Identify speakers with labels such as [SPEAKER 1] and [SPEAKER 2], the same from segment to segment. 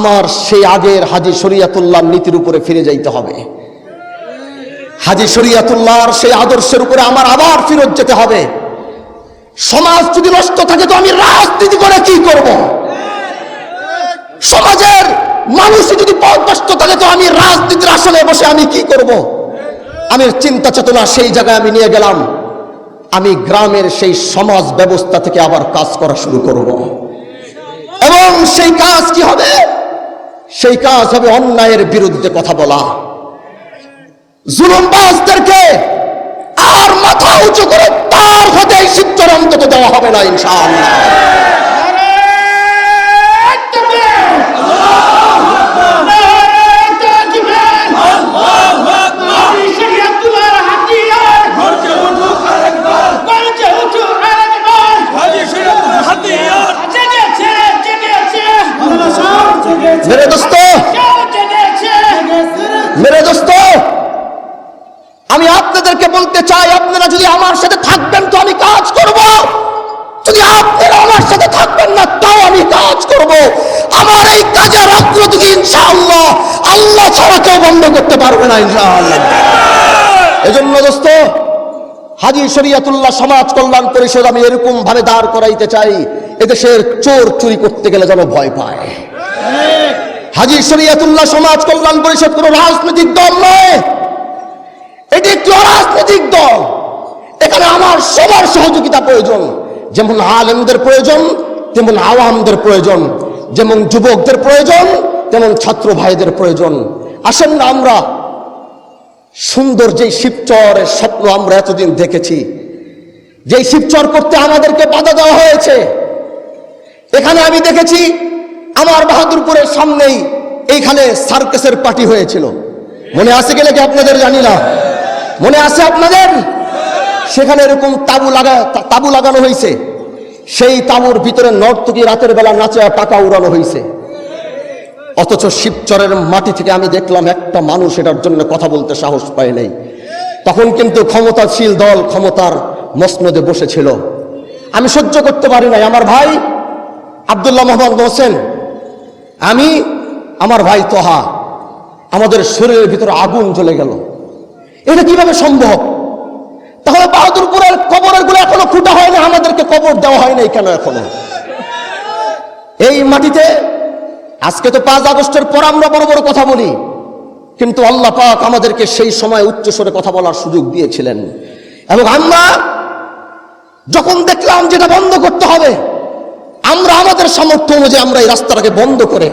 [SPEAKER 1] আমার সেই আগের হাজি শরিয়াতুল্লাহর নীতির উপরে ফিরে যাইতে হবে। হাজি শরিয়াতুল্লাহর সেই আদর্শের উপরে আমার আবার ফিরত যেতে হবে। সমাজ যদি নষ্ট থাকে তো আমি রাজনীতি করে কি করব? সমাজের মানুষ যদি পথভ্রষ্ট থাকে তো আমি রাজনীতির আসলে বসে আমি কি করব? আমি চিন্তা চেতনা সেই জায়গায় আমি নিয়ে গেলাম। আমি গ্রামের সেই সমাজ ব্যবস্থা থেকে আবার কাজ করা শুরু করব। এবং সেই কাজ কি হবে? সেই কাজ হবে অন্যায়ের বিরুদ্ধে কথা বলা। জুলুমবাজদেরকে আর মাথা উঁচু করে তার হাতে এই শিবচর অন্তত দেওয়া হবে না, ইনশাআল্লাহ। মেরে দোস্ত মেরে দোস্ত আমি আপনাদেরকে বলতে চাই, আপনারা যদি আমার সাথে থাকবেন তো আমি কাজ করব। যদি আপনারা আমার সাথে থাকবেন না, তাও আমি কাজ করব। আমার এই কাজের অগ্রগতি ইনশাআল্লাহ, আল্লাহ ছাড়া কেউ বন্ধ করতে পারবে না ইনশাআল্লাহ। এজন্য দোস্ত, হাজি শরিয়াতুল্লাহ সমাজ কল্যাণ পরিষদ আমি এরকম ভাবে দাঁড় করাইতে চাই, এদেশের চোর চুরি করতে গেলে যেন ভয় পায়। হাজি শরিয়াতুল্লাহ সমাজ কল্যাণ পরিষদ কোন রাজনৈতিক দল নয়। এটি একটি অরাজনৈতিক দল। এখানে আমার সবার সহযোগিতা প্রয়োজন। যেমন আলেমদের প্রয়োজন, তেমন আওয়ামদের প্রয়োজন, যেমন যুবকদের প্রয়োজন, তেমন ছাত্র ভাইদের প্রয়োজন। আসেন না আমরা। সুন্দর যেই শিবচরের স্বপ্ন আমরা এতদিন দেখেছি, যেই শিবচর করতে আমাদেরকে বাধা দেওয়া হয়েছে, এখানে আমি দেখেছি আমার বাহাদুরপুরের সামনেই এইখানে সার্কাসের পার্টি হয়েছিল। মনে আছে গেলে কি আপনাদের জানি না? মনে আছে আপনাদের? সেখানে এরকম তাবু লাগা, তাবু লাগানো হয়েছে। সেই তাবুর ভিতরে নর্তকী রাতের বেলা নাচে টাকা উড়ানো হয়েছে। অথচ শিবচরের মাটি থেকে আমি দেখলাম একটা মানুষ এটার জন্য কথা বলতে সাহস পায় নাই। তখন কিন্তু ক্ষমতাশীল দল ক্ষমতার মসনদে বসেছিল। আমি সহ্য করতে পারি নাই। আমার ভাই আব্দুল্লাহ মোহাম্মদ মোহসেন আমি, আমার ভাই তোহা, আমাদের শরীরের ভিতরে আগুন চলে গেল। এটা কীভাবে সম্ভব? তাহলে বাহাদুরপুরের কবরেরগুলো এখনও খুঁটা হয়নি, আমাদেরকে কবর দেওয়া হয় নাই কেন এখনও? এই মাটিতে, আজকে তো পাঁচ আগস্টের পর আমরা বড় বড় কথা বলি, কিন্তু আল্লাহ পাক আমাদেরকে সেই সময় উচ্চস্বরে কথা বলার সুযোগ দিয়েছিলেন। এবং আমরা যখন দেখলাম যেটা বন্ধ করতে হবে আমরা আমাদের সামর্থ্য অনুযায়ী আমরা এই রাস্তাটাকে বন্ধ করে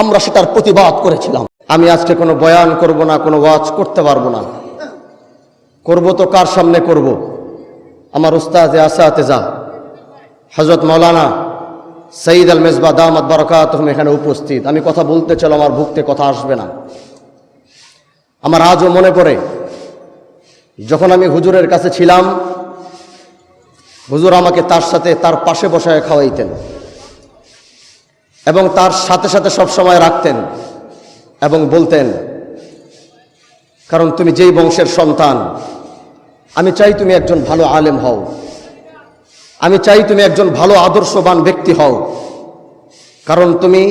[SPEAKER 1] আমরা সেটার প্রতিবাদ করেছিলাম। আমি আজকে কোনো বয়ান করব না, কোনো ওয়াজ করতে পারব না। করব তো কার সামনে করব? আমার উস্তাদে আসাতে যা। হজরত মৌলানা সঈদ আল মেজবা দামাত বারকাত এখানে উপস্থিত। আমি কথা বলতে চাই আমার ভুক্তে কথা আসবে না। আমার আজও মনে পড়ে, যখন আমি হুজুরের কাছে ছিলাম হুজুর আমাকে তার সাথে তার পাশে বসায় খাওয়াইতেন এবং তার সাথে সাথে সব সময় রাখতেন এবং বলতেন, কারণ তুমি যেই বংশের সন্তান, আমি চাই তুমি একজন ভালো আলেম হও। আমি চাই তুমি একজন ভালো আদর্শবান ব্যক্তি হও। কারণ তুমি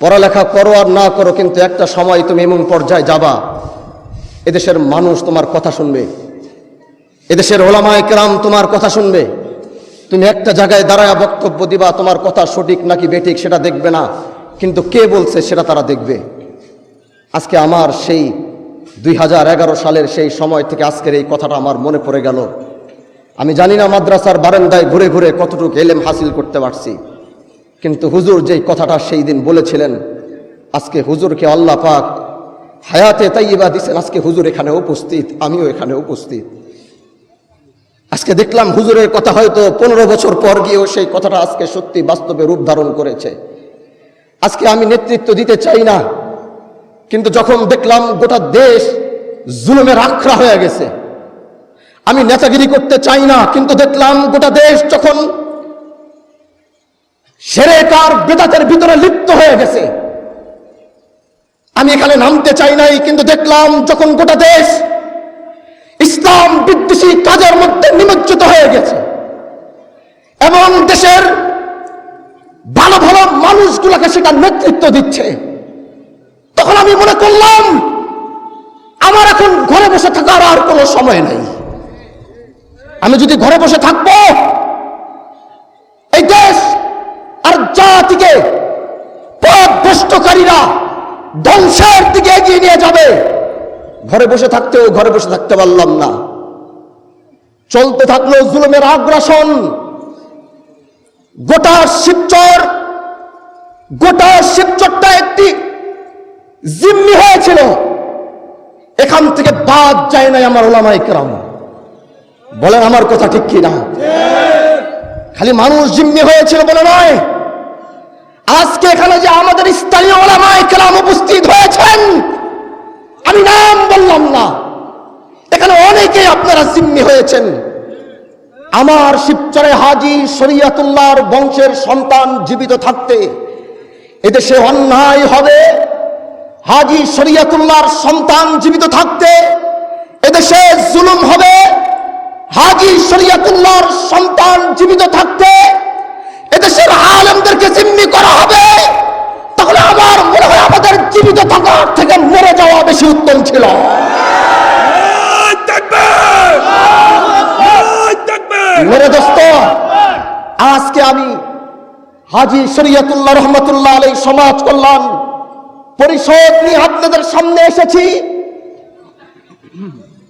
[SPEAKER 1] পড়ালেখা করো আর না করো, কিন্তু একটা সময় তুমি এমন পর্যায়ে যাবা, এদেশের মানুষ তোমার কথা শুনবে। এদেশের ওলামায় কেরাম তোমার কথা শুনবে। তুমি একটা জায়গায় দাঁড়ায় বক্তব্য দিবা, তোমার কথা সঠিক নাকি বেঠিক সেটা দেখবে না। কিন্তু কে বলছে সেটা তারা দেখবে। আজকে আমার সেই দুই হাজার এগারো সালের সেই সময় থেকে আজকের এই কথাটা আমার মনে পড়ে গেল। আমি জানি না মাদ্রাসার বারান্দায় ঘুরে ঘুরে কতটুকু এলেম হাসিল করতে পারছি। কিন্তু হুজুর যেই কথাটা সেই দিন বলেছিলেন, আজকে হুজুরকে আল্লাহ পাক হায়াতে তাইবা দিছেন। আজকে হুজুর এখানে উপস্থিত, আমিও এখানে উপস্থিত। আজকে দেখলাম হুজুরের কথা হয়তো পনেরো বছর পর গিয়েও সেই কথাটা আজকে সত্যি বাস্তবে রূপ ধারণ করেছে। আজকে আমি নেতৃত্ব দিতে চাই না, কিন্তু যখন দেখলাম গোটা দেশ জুলুমের আখড়া হয়ে গেছে, আমি নেতাগিরি করতে চাই না, কিন্তু দেখলাম গোটা দেশ যখন সেরেকার বেদাতের ভিতরে লিপ্ত হয়ে গেছে। আমি এখানে নামতে চাই নাই, কিন্তু দেখলাম যখন গোটা দেশ ইসলাম বিদ্বেষী কাজের মধ্যে নিমজ্জিত হয়ে গেছে। এবং দেশের ভালো ভালো মানুষগুলোকে সেটা নেতৃত্ব দিচ্ছে। তখন আমি মনে করলাম, আমার এখন ঘরে বসে থাকার আর কোনো সময় নেই। আমি যদি ঘরে বসে থাকব, এই দেশ আর জাতিকে পথভ্রষ্টকারীরা ধ্বংসের দিকে এগিয়ে নিয়ে যাবে। ঘরে বসে থাকতেও ঘরে বসে থাকতে পারলাম না। চলতে থাকল জুলুমের আগ্রাসন। গোটা শিবচর, গোটা শিবচরটা একটি জিম্মি হয়েছিল। এখান থেকে বাদ যায় নাই আমার ওলামাই কেরাম। বলেন আমার কথা ঠিক কি না খালি মানুষ জিম্মি হয়েছিল বলে নয়। আজকে এখানে যে আমাদের স্থানীয় ওলামায় কেরাম উপস্থিত হয়েছেন, আমি নাম বললাম না। এখানে অনেকেই আপনারা জিম্মি হয়েছেন। আমার শিবচরে হাজি শরিয়াতুল্লাহর বংশের সন্তান জীবিত থাকতে এদেশে অন্যায় হবে। হাজি শরিয়াতুল্লাহর সন্তান জীবিত থাকতে এদেশে জুলুম হবে। হাজি শরিয়াতুল্লাহর সন্তান জীবিত থাকতে এদেশের আলেমদেরকে জিম্মি করা হবে। তাহলে আমার মনে হয় আমাদের জীবিত থাকার থেকে মরে যাওয়া বেশি উত্তম ছিল। মেরে দোস্ত, আজকে আমি হাজি শরিয়তুল্লাহ রহমতুল্লাহ আলাই সমাজ কল্যাণ পরিষদ নিয়ে আপনাদের সামনে এসেছি।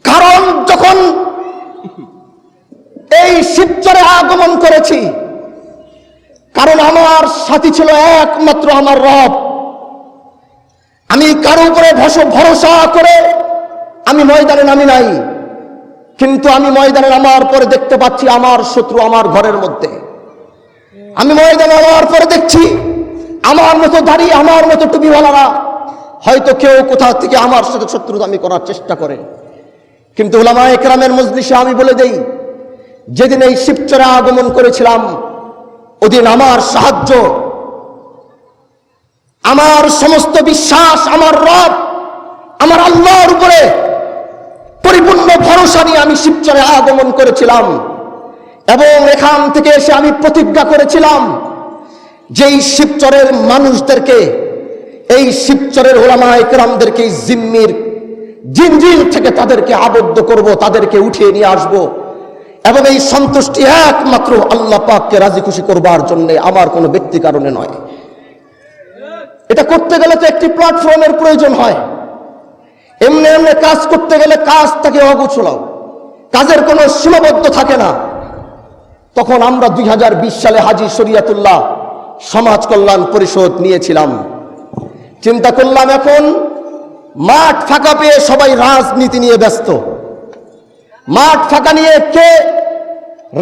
[SPEAKER 1] কারণ যখন এই শিবচরে আগমন করেছি, কারণ আমার সাথী ছিল একমাত্র আমার রব। আমি কারও উপরে ভরসা করে আমি ময়দানে নামি নাই। কিন্তু আমি ময়দানে নামার পরে দেখতে পাচ্ছি আমার শত্রু আমার ঘরের মধ্যে। আমি ময়দানে নামার পরে দেখছি আমার মতো দাঁড়িয়ে আমার মতো টুপিওয়ালারা। হয়তো কেউ কোথা থেকে আমার সাথে শত্রুতামি করার চেষ্টা করে। কিন্তু ওলামা একরামের মজলিসে আমি বলে দেই, যেদিন এই শিবচরে আগমন করেছিলাম, ওদিন আমার সাহায্য, আমার সমস্ত বিশ্বাস, আমার রব, আমার আল্লাহর উপরে পরিপূর্ণ ভরসা নিয়ে আমি শিবচরে আগমন করেছিলাম। এবং এখান থেকে এসে আমি প্রতিজ্ঞা করেছিলাম যে এই শিবচরের মানুষদেরকে, এই শিবচরের ওলামা একরামদেরকে এই জিম্মির জিনজিল থেকে তাদেরকে আবদ্ধ করব, তাদেরকে উঠিয়ে নিয়ে আসব। এবং এই সন্তুষ্টি একমাত্র আল্লাহ পাককে রাজি খুশি করবার জন্য, আমার কোনো ব্যক্তি কারণে নয়। এটা করতে গেলে তো একটি প্ল্যাটফর্মের প্রয়োজন হয়। এমনি এমনি কাজ করতে গেলে কাজ থাকে অগুছলাও। কাজের কোনো সীমাবদ্ধ থাকে না। তখন আমরা দুই হাজার বিশ সালে হাজি শরিয়াতুল্লাহ সমাজ কল্যাণ পরিষদ নিয়েছিলাম। চিন্তা করলাম এখন মাঠ ফাঁকা পেয়ে সবাই রাজনীতি নিয়ে ব্যস্ত। মাঠ ফাঁকা নিয়ে কে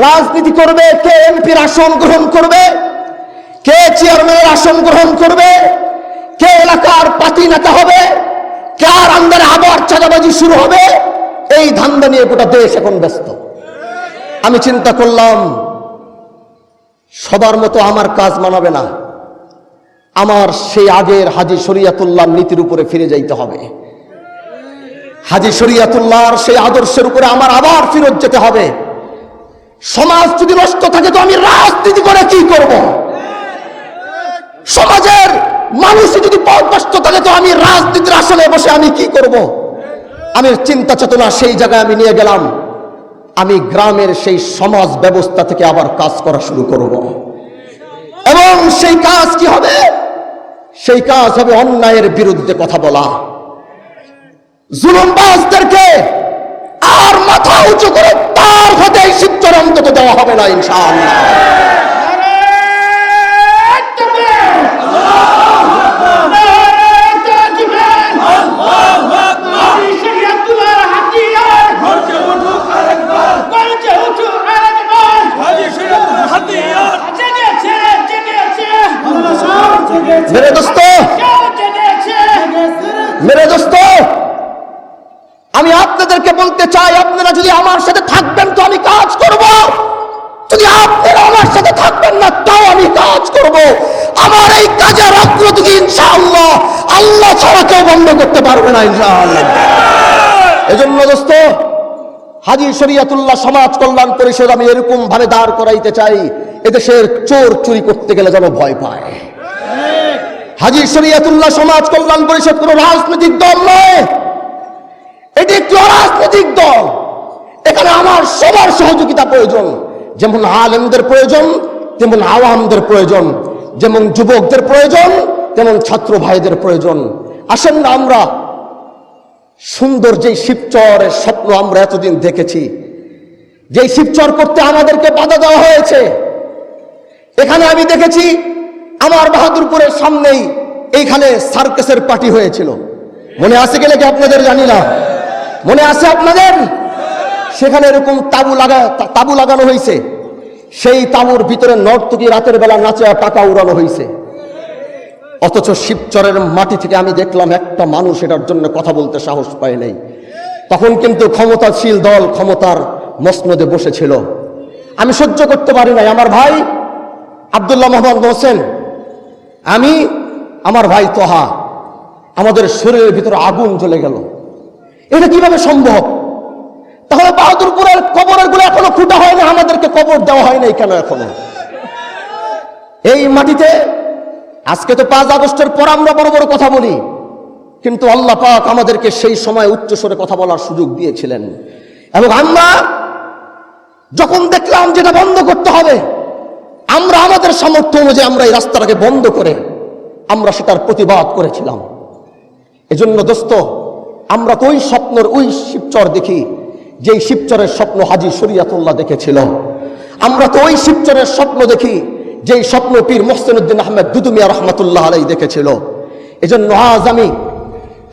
[SPEAKER 1] রাজনীতি করবে, কে এমপির আসন গ্রহণ করবে, কে চেয়ারম্যানের আসন গ্রহণ করবে, কে এলাকার পাতি নেতা হবে কার আন্দারে আবার চাঁদাবাজি শুরু হবে, এই ধান্দা নিয়ে গোটা দেশ এখন ব্যস্ত। আমি চিন্তা করলাম, সবার মতো আমার কাজ মানাবে না। আমার সেই আগের হাজি শরিয়াতুল্লাহ নীতির উপরে ফিরে যাইতে হবে। হাজি শরিয়াতুল্লাহর সেই আদর্শের উপরে আমার আবার ফিরত যেতে হবে। সমাজ যদি নষ্ট থাকে তো আমি রাজনীতি করে কি করব? সমাজের মানুষ যদি পথভ্রষ্ট থাকে, তো আমি রাজনীতির আসলে বসে আমি কি করব? আমি চিন্তা চেতনা সেই জায়গায় আমি নিয়ে গেলাম। আমি গ্রামের সেই সমাজ ব্যবস্থা থেকে আবার কাজ করা শুরু করব। এবং সেই কাজ কি হবে? সেই কাজ হবে অন্যায়ের বিরুদ্ধে কথা বলা। জুলুমবাজদেরকে আর মাথা উঁচু করে তার হাতে এই শিবচর অন্তত দেওয়া হবে না, ইনশাআল্লাহ
[SPEAKER 2] ঘরকে উঠুক আরেকবার হাজি শরীয়তুল হাদিয়াত
[SPEAKER 1] মেরে দোস্ত মেরে দোস্ত আমি আপনাদেরকে বলতে চাই আপনারা যদি আমার সাথে থাকবেন তো আমি কাজ করব যদি আপনারা আমার সাথে থাকবেন না তাও আমি কাজ করব আমার এই কাজের অগ্রগতি ইনশাআল্লাহ আল্লাহ ছাড়া কেউ বন্ধ করতে পারবে না ইনশাআল্লাহ। এজন্য দোস্ত, হাজি শরিয়াতুল্লাহ সমাজ কল্যাণ পরিষদ আমি এরকম ভাবে দাঁড় করাইতে চাই, এদেশের চোর চুরি করতে গেলে যেন ভয় পায়। হাজির শরিয়াতুল্লাহ সমাজ কল্যাণ পরিষদ কোন রাজনৈতিক দল নয়। এটি একটি অরাজনৈতিক দল। এখানে আমার সবার সহযোগিতা প্রয়োজন। যেমন আলেমদের প্রয়োজন, তেমন আওয়ামদের প্রয়োজন। যেমন যুবকদের প্রয়োজন, তেমন ছাত্র ভাইদের প্রয়োজন। আসেন না আমরা। সুন্দর যেই শিবচরের স্বপ্ন আমরা এতদিন দেখেছি, যেই শিবচর করতে আমাদেরকে বাধা দেওয়া হয়েছে, এখানে আমি দেখেছি আমার বাহাদুরপুরের সামনেই এইখানে সার্কাসের পার্টি হয়েছিল। মনে আছে গেলে কি আপনাদের জানি না? মনে আছে আপনাদের? সেখানে এরকম তাবু লাগা তাবু লাগানো হয়েছে। সেই তামুর ভিতরে নর্তকী রাতের বেলা নাচে টাকা উড়ানো হয়েছে অথচ শিবচরের মাটি থেকে আমি দেখলাম একটা মানুষ এটার জন্য কথা বলতে সাহস পায় নাই। তখন কিন্তু ক্ষমতাশীল দল ক্ষমতার মসনদে বসেছিল। আমি সহ্য করতে পারি নাই। আমার ভাই আব্দুল্লাহ মোহাম্মদ হোসেন, আমি, আমার ভাই তোহা, আমাদের শরীরের ভিতরে আগুন জ্বলে গেল। এটা কীভাবে সম্ভব? তাহলে বাহাদুরপুরের কবরেরগুলো এখনও খুঁটা হয় না আমাদেরকে কবর দেওয়া হয় নাই কেন এখনও? এই মাটিতে, আজকে তো পাঁচ আগস্টের পর আমরা বড় বড় কথা বলি, কিন্তু আল্লাহ পাক আমাদেরকে সেই সময় উচ্চস্বরে কথা বলার সুযোগ দিয়েছিলেন। এবং আমরা যখন দেখলাম যেটা বন্ধ করতে হবে, আমরা আমাদের সামর্থ্য অনুযায়ী আমরা এই রাস্তাটাকে বন্ধ করে আমরা সেটার প্রতিবাদ করেছিলাম। এজন্য দোস্ত, আমরা তো ওই স্বপ্নের ওই শিবচর দেখি যেই শিবচরের স্বপ্ন হাজি শরিয়াতুল্লাহ দেখেছিল। আমরা তো ওই শিবচরের স্বপ্ন দেখি, যেই স্বপ্ন পীর মোহসেন উদ্দিন আহমেদ দুদুমিয়া রহমতুল্লাহ আলাই দেখেছিল। এজন্য আজ আমি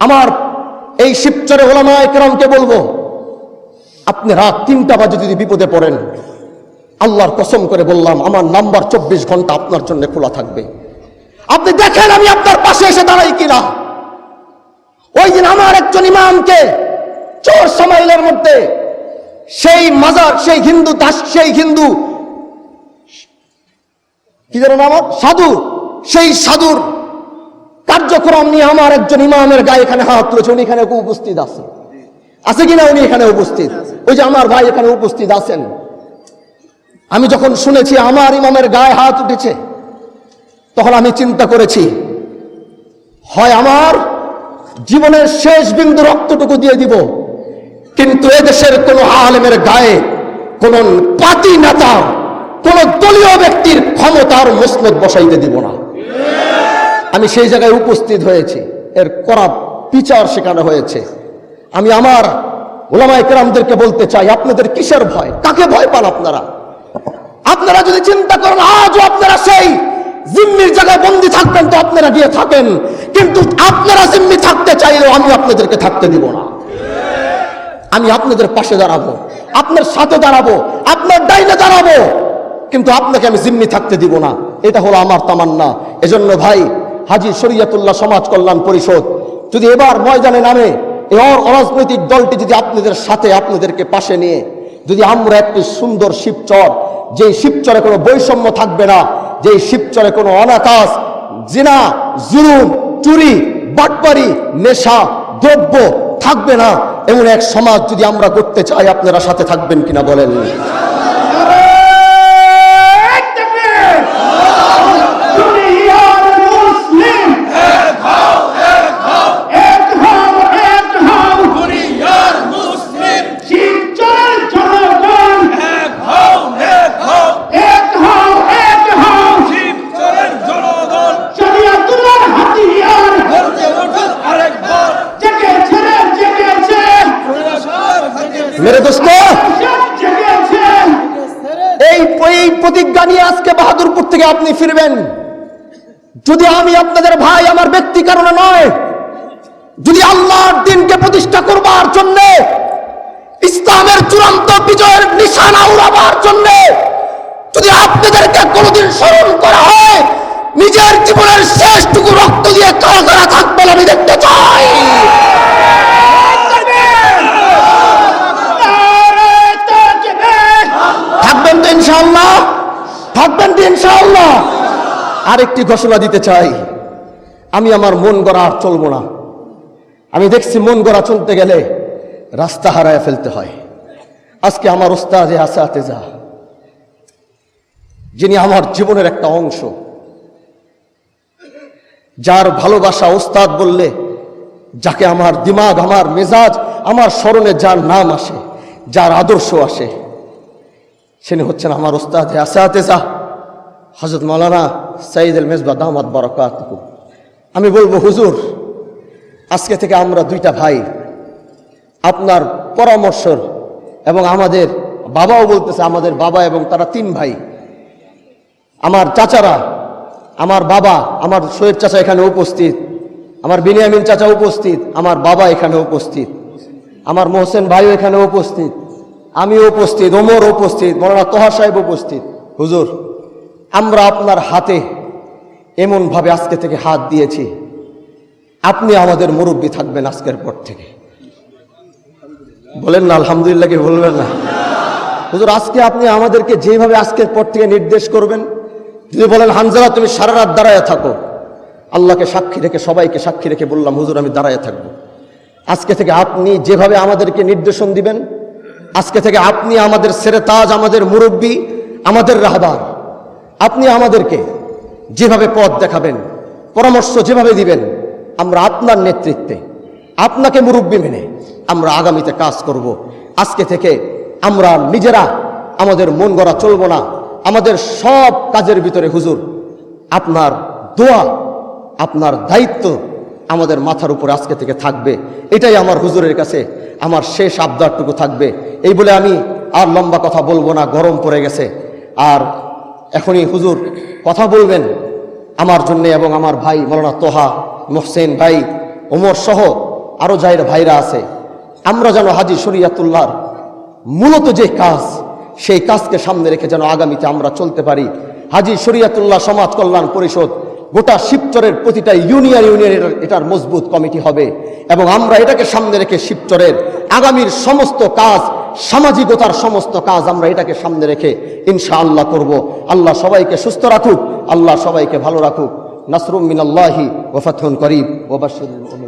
[SPEAKER 1] আমার এই শিবচরে ওলামা একরামকে বলব, আপনি রাত তিনটা বাজে যদি বিপদে পড়েন, আল্লাহর কসম করে বললাম, আমার নাম্বার চব্বিশ ঘণ্টা আপনার জন্য খোলা থাকবে। আপনি দেখেন আমি আপনার পাশে এসে দাঁড়াই কিনা। ওই দিন আমার একজন ইমামকে চোর সামাইলের মধ্যে সেই মাজার, সেই হিন্দু দাস, সেই হিন্দু, কি যেন নাম সাধু সেই সাধুর কার্যক্রম নিয়ে আমার একজন ইমামের গায়ে এখানে হাত তুলেছে, উনি এখানে উপস্থিত আছে। আছে কিনা উনি এখানে উপস্থিত? ওই যে আমার ভাই এখানে উপস্থিত আছেন। আমি যখন শুনেছি আমার ইমামের গায়ে হাত উঠেছে, তখন আমি চিন্তা করেছি, হয় আমার জীবনের শেষ বিন্দু রক্তটুকু দিয়ে দিব কিন্তু এদেশের কোন আলেমের গায়ে কোন পাতি নেতা কোন দলীয় ব্যক্তির ক্ষমতার মসনদ বসাইতে দিব না। আমি সেই জায়গায় উপস্থিত হয়েছি, এর করা বিচার শেখানো হয়েছে। আমি আমার ওলামা একরামদেরকে বলতে চাই, আপনাদের কিসের ভয়? কাকে ভয় পান আপনারা? আপনারা যদি চিন্তা করেন, আজও আপনারা সেই জিম্মির জায়গায় বন্দি থাকবেন, তো আপনারা গিয়ে থাকেন। কিন্তু আপনারা জিম্মি থাকতে চাইলেও আমি আপনাদেরকে থাকতে দিব না। আমি আপনাদের পাশে দাঁড়াবো, আপনার সাথে দাঁড়াবো, আপনার ডাইনে দাঁড়াবো, কিন্তু আপনাকে আমি জিম্মি থাকতে দিব না। এটা হলো আমার তামান্না। এজন্য ভাই, হাজি শরিয়াতুল্লাহ সমাজ কল্যাণ পরিষদ, যদি এবার ময়দানে নামে এই অর- অরাজনৈতিক দলটি যদি আপনাদের সাথে আপনাদেরকে পাশে নিয়ে, যদি আমরা একটি সুন্দর শিবচর যে শিবচরে কোনো বৈষম্য থাকবে না যে শিবচরে কোনো অনাকাশ, জিনা, জুলুম, চুরি, বাটপারি, নেশা, দ্রব্য থাকবে না। এমন এক সমাজ যদি আমরা করতে চাই আপনারা সাথে থাকবেন কিনা বলেন
[SPEAKER 3] দুনিয়ার মুসলিম এক হও এক হও
[SPEAKER 2] দুনিয়ার মুসলিম
[SPEAKER 3] শিবচরের জনগণ
[SPEAKER 2] এক হও এক হও
[SPEAKER 3] এক হও এক হও
[SPEAKER 2] শিবচরের জনগণ
[SPEAKER 3] শরিয়াতুল্লাহর হাতিয়ার
[SPEAKER 2] গর্জে উঠুন আরেকবার
[SPEAKER 3] জেগেছে রে জেগেছে
[SPEAKER 2] কৈলাসর জেগেছে
[SPEAKER 1] মেরে দোস্ত এই প্রতিজ্ঞা নিয়ে আজকে বাহাদুরপুর থেকে আপনি ফিরবেন। যদি আমি আপনাদের ভাই আমার ব্যক্তি কারণে নয়, যদি আল্লাহর দিনকে প্রতিষ্ঠা করবার জন্য, ইসলামের চূড়ান্ত বিজয়ের নিশানা উড়াবার জন্য, যদি আপনাদেরকে কোনোদিন স্মরণ করা হয়, নিজের জীবনের শেষটুকু রক্ত দিয়ে কারা কারা থাকবেন আমি দেখতে চাই
[SPEAKER 3] নারে তাকবীর
[SPEAKER 1] থাকবেন তো ইনশাআল্লাহ থাকবেন তো ইনশাআল্লাহ। আরেকটি ঘোষণা দিতে চাই। আমি আমার মন গড়া আর চলবো না। আমি দেখছি মন গড়া চলতে গেলে রাস্তা হারায় ফেলতে হয়। আজকে আমার ওস্তাদে আসাতে যা। যিনি আমার জীবনের একটা অংশ। যার ভালোবাসা ওস্তাদ বললে, যাকে আমার দিমাগ, আমার মেজাজ, আমার স্মরণে যার নাম আসে, যার আদর্শ আসে সেনি হচ্ছেন আমার ওস্তাদ আসাতেজা হজরত মৌলানা সাইদ আল মেজবা দামাদ বরকাত আমি বলব, হুজুর, আজকে থেকে আমরা দুইটা ভাই, আপনার পরামর্শর এবং আমাদের বাবাও বলতেছে, আমাদের বাবা এবং তারা তিন ভাই। আমার চাচারা, আমার বাবা, আমার সৈয়দ চাচা এখানে উপস্থিত, আমার বিনিয়ামিন চাচা উপস্থিত, আমার বাবা এখানে উপস্থিত, আমার মোহসেন ভাইও এখানে উপস্থিত, আমিও উপস্থিত, ওমর উপস্থিত, মৌলানা তোহা সাহেব উপস্থিত। হুজুর আমরা আপনার হাতে এমনভাবে আজকে থেকে হাত দিয়েছি। আপনি আমাদের মুরব্বী থাকবেন আজকের পর থেকে। বলেন না, আলহামদুলিল্লাহ কি বলবেন না? হুজুর, আজকে আপনি আমাদেরকে যেভাবে আজকের পর থেকে নির্দেশ করবেন যদি বলেন, হানজালা, তুমি সারা রাত দাঁড়ায় থাকো। আল্লাহকে সাক্ষী রেখে, সবাইকে সাক্ষী রেখে বললাম, হুজুর, আমি দাঁড়ায় থাকব। আজকে থেকে আপনি যেভাবে আমাদেরকে নির্দেশন দিবেন, আজকে থেকে আপনি আমাদের সেরে তাজ, আমাদের মুরব্বী, আমাদের রাহবার। আপনি আমাদেরকে যেভাবে পথ দেখাবেন, পরামর্শ যেভাবে দিবেন, আমরা আপনার নেতৃত্বে, আপনাকে মুরব্বী মেনে আমরা আগামীতে কাজ করব। আজকে থেকে আমরা নিজেরা আমাদের মন গড়া চলবো না। আমাদের সব কাজের ভিতরে হুজুর, আপনার দোয়া, আপনার দায়িত্ব আমাদের মাথার উপরে আজকে থেকে থাকবে। এটাই আমার হুজুরের কাছে আমার শেষ আবদারটুকু থাকবে। এই বলে আমি আর লম্বা কথা বলব না, গরম পড়ে গেছে। আর এখনই হুজুর কথা বলবেন আমার জন্য এবং আমার ভাই মৌলানা তোহা, মোহসেন ভাই, ওমর সহ আরও যাইর ভাইরা আছে। আমরা যেন হাজি শরিয়াতুল্লাহর মূলত যে কাজ, সেই কাজকে সামনে রেখে যেন আগামীতে আমরা চলতে পারি। হাজি শরিয়াতুল্লাহ সমাজ কল্যাণ পরিষদ গোটা শিবচরের প্রতিটা ইউনিয়ন ইউনিয়নের এটার মজবুত কমিটি হবে এবং আমরা এটাকে সামনে রেখে শিবচরের আগামীর সমস্ত কাজ, সামাজিকতার সমস্ত কাজ আমরা এটাকে সামনে রেখে ইনশা আল্লাহ করব। আল্লাহ সবাইকে সুস্থ রাখুক, আল্লাহ সবাইকে ভালো রাখুক। নাসরুম মিনাল্লাহি ওফাথুন করিব মুমিনিন।